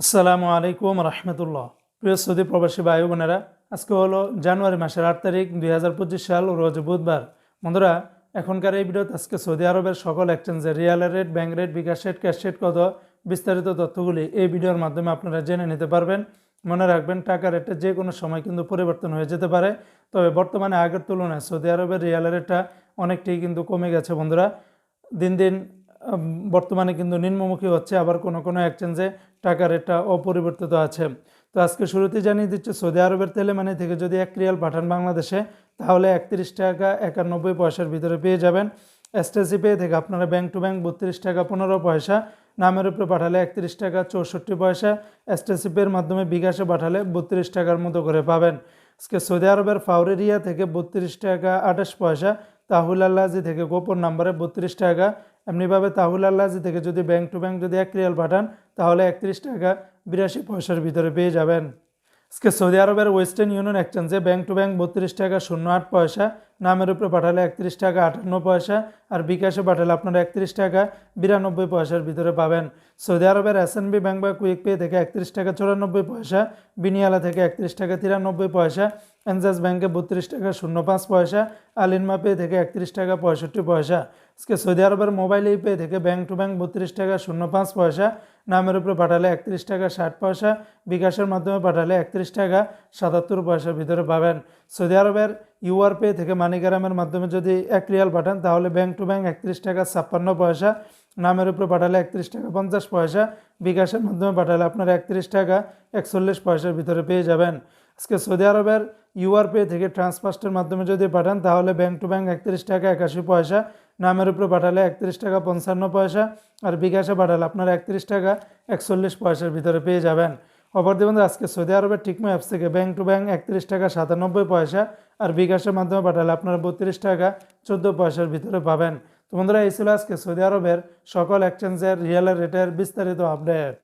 আসসালামু আলাইকুম রহমতুল্লাহ। প্রিয় সৌদি প্রবাসী ভাই বোনেরা, আজকে হলো জানুয়ারি মাসের আট তারিখ দুই হাজার পঁচিশ সাল, রোজ বুধবার। বন্ধুরা, এখনকার এই ভিডিওতে আজকে সৌদি আরবের সকল এক্সচেঞ্জের riyal rate bank rate bKash rate cash rate কত, বিস্তারিত তথ্যগুলি এই ভিডিওর মাধ্যমে আপনারা জেনে নিতে পারবেন। মনে রাখবেন, টাকা রেটটা যে কোনো সময় কিন্তু পরিবর্তন হয়ে যেতে পারে। তবে বর্তমানে আগের তুলনায় সৌদি আরবের রিয়াল রেটটা অনেকটাই কিন্তু কমে গেছে বন্ধুরা। দিন দিন বর্তমানে কিন্তু নিম্নমুখী হচ্ছে, আবার কোনো কোনো এক্সচেঞ্জে টাকা রেটটা অপরিবর্তিত আছে। তো আজকে শুরুতেই জানিয়ে দিচ্ছে, সৌদি আরবের তেলে মানে থেকে যদি এক রিয়াল পাঠান বাংলাদেশে, তাহলে একত্রিশ টাকা একানব্বই পয়সার ভিতরে পেয়ে যাবেন। এসটিসি পে থেকে আপনারা ব্যাংক টু ব্যাংক বত্রিশ টাকা পনেরো পয়সা, নামের উপরে পাঠালে একত্রিশ টাকা চৌষট্টি পয়সা এসটিসি পের মাধ্যমে বিকাশে পাঠালে বত্রিশ টাকার মতো করে পাবেন। আজকে সৌদি আরবের ফাউরেরিয়া থেকে বত্রিশ টাকা আঠাশ পয়সা তাহুল আল্লাহজি থেকে গোপন নাম্বারে বত্রিশ টাকা। এমনিভাবে তাহুল আল্লাজি থেকে যদি ব্যাংক টু ব্যাংক যদি এক রিয়াল পাঠান, তাহলে একত্রিশ টাকা বিরাশি পয়সার ভিতরে পেয়ে যাবেন। আজকে সৌদি আরবের ওয়েস্টার্ন ইউনিয়ন এক্সচেঞ্জে ব্যাংক টু ব্যাংক বত্রিশ টাকা শূন্য আট পয়সা, নামের উপরে পাঠালে একত্রিশ টাকা আটান্ন পয়সা আর বিকাশে পাঠালে আপনারা একত্রিশ টাকা বিরানব্বই পয়সার ভিতরে পাবেন। সৌদি আরবের এস এসএনবি ব্যাংক বা কুইক পে থেকে একত্রিশ টাকা চুরানব্বই পয়সা, বিনিয়ালা থেকে একত্রিশ টাকা তিরানব্বই পয়সা, এনজাস ব্যাংকে বত্রিশ টাকা শূন্য পাঁচ পয়সা, আলিনমা পে থেকে একত্রিশ টাকা পঁয়ষট্টি পয়সা। আজকে সৌদি আরবের মোবাইল এই পে থেকে ব্যাংক টু ব্যাংক বত্রিশ টাকা শূন্য পাঁচ পয়সা নামের উপরে পাঠালে একত্রিশ টাকা ষাট পয়সা, বিকাশের মাধ্যমে পাঠালে একত্রিশ টাকা সাতাত্তর পয়সার ভিতরে পাবেন। সৌদি আরবের ইউআর পে থেকে মানিগ্রামের মাধ্যমে যদি এক রিয়াল পাঠান, তাহলে ব্যাংক টু ব্যাংক একত্রিশ টাকা ছাপ্পান্ন পয়সা, নামের উপরে পাঠালে একত্রিশ টাকা পঞ্চাশ পয়সা, বিকাশের মাধ্যমে পাঠালে আপনারা একত্রিশ টাকা একচল্লিশ পয়সার ভিতরে পেয়ে যাবেন। আজকে সৌদি আরবের ইউআর পে থেকে ট্রান্সফার্স্টের মাধ্যমে যদি পাঠান, তাহলে ব্যাংক টু ব্যাংক একত্রিশ টাকা একাশি পয়সা, নামের উপরে পাঠালে একত্রিশ টাকা পঞ্চান্ন পয়সা, আর বিকাশে পাঠালে আপনারা একত্রিশ টাকা একচল্লিশ পয়সার ভিতরে পেয়ে যাবেন। অপরদি বন্ধু আজকে সৌদি আরবের টিকমো অ্যাপস থেকে ব্যাংক টু ব্যাংক একত্রিশ টাকা সাতানব্বই পয়সা, আর বিকাশের মাধ্যমে পাঠালে আপনারা বত্রিশ টাকা চোদ্দ পয়সার ভিতরে পাবেন। তো বন্ধুরা, এই ছিল আজকে সৌদি আরবের সকল এক্সচেঞ্জের রিয়েল রেটের বিস্তারিত আপডেট